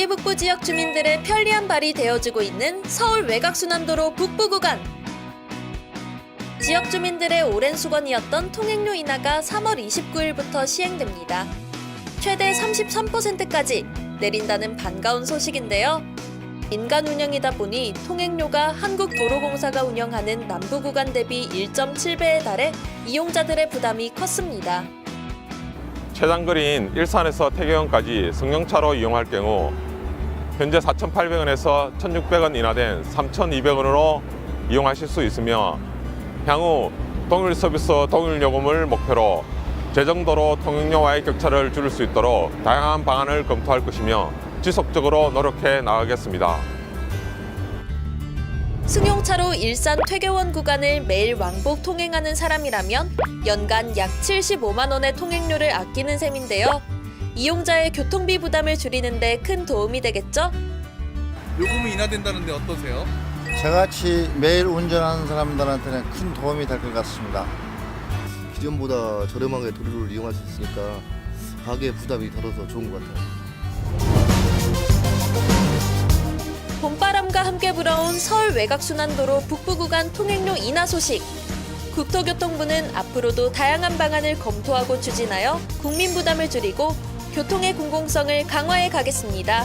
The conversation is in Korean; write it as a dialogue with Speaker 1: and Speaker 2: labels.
Speaker 1: 경기 북부 지역 주민들의 편리한 발이 되어주고 있는 서울 외곽순환도로 북부 구간. 지역 주민들의 오랜 수건이었던 통행료 인하가 3월 29일부터 시행됩니다. 최대 33%까지 내린다는 반가운 소식인데요. 민간 운영이다 보니 통행료가 한국도로공사가 운영하는 남부 구간 대비 1.7배에 달해 이용자들의 부담이 컸습니다.
Speaker 2: 최장거리인 일산에서 태계원까지 승용차로 이용할 경우 현재 4,800원에서 1,600원 인하된 3,200원으로 이용하실 수 있으며 향후 동일 서비스 동일 요금을 목표로 재정도로 통행료와의 격차를 줄일 수 있도록 다양한 방안을 검토할 것이며 지속적으로 노력해 나가겠습니다.
Speaker 1: 승용차로 일산 퇴계원 구간을 매일 왕복 통행하는 사람이라면 연간 약 75만 원의 통행료를 아끼는 셈인데요. 이용자의 교통비 부담을 줄이는 데 큰 도움이 되겠죠?
Speaker 3: 요금이 인하된다는데 어떠세요?
Speaker 4: 저같이 매일 운전하는 사람들한테는 큰 도움이 될 것 같습니다.
Speaker 5: 기존보다 저렴하게 도로를 이용할 수 있으니까 가게 부담이 덜어서 좋은 것 같아요.
Speaker 1: 봄바람과 함께 불어온 서울 외곽순환도로 북부 구간 통행료 인하 소식. 국토교통부는 앞으로도 다양한 방안을 검토하고 추진하여 국민 부담을 줄이고 교통의 공공성을 강화해 가겠습니다.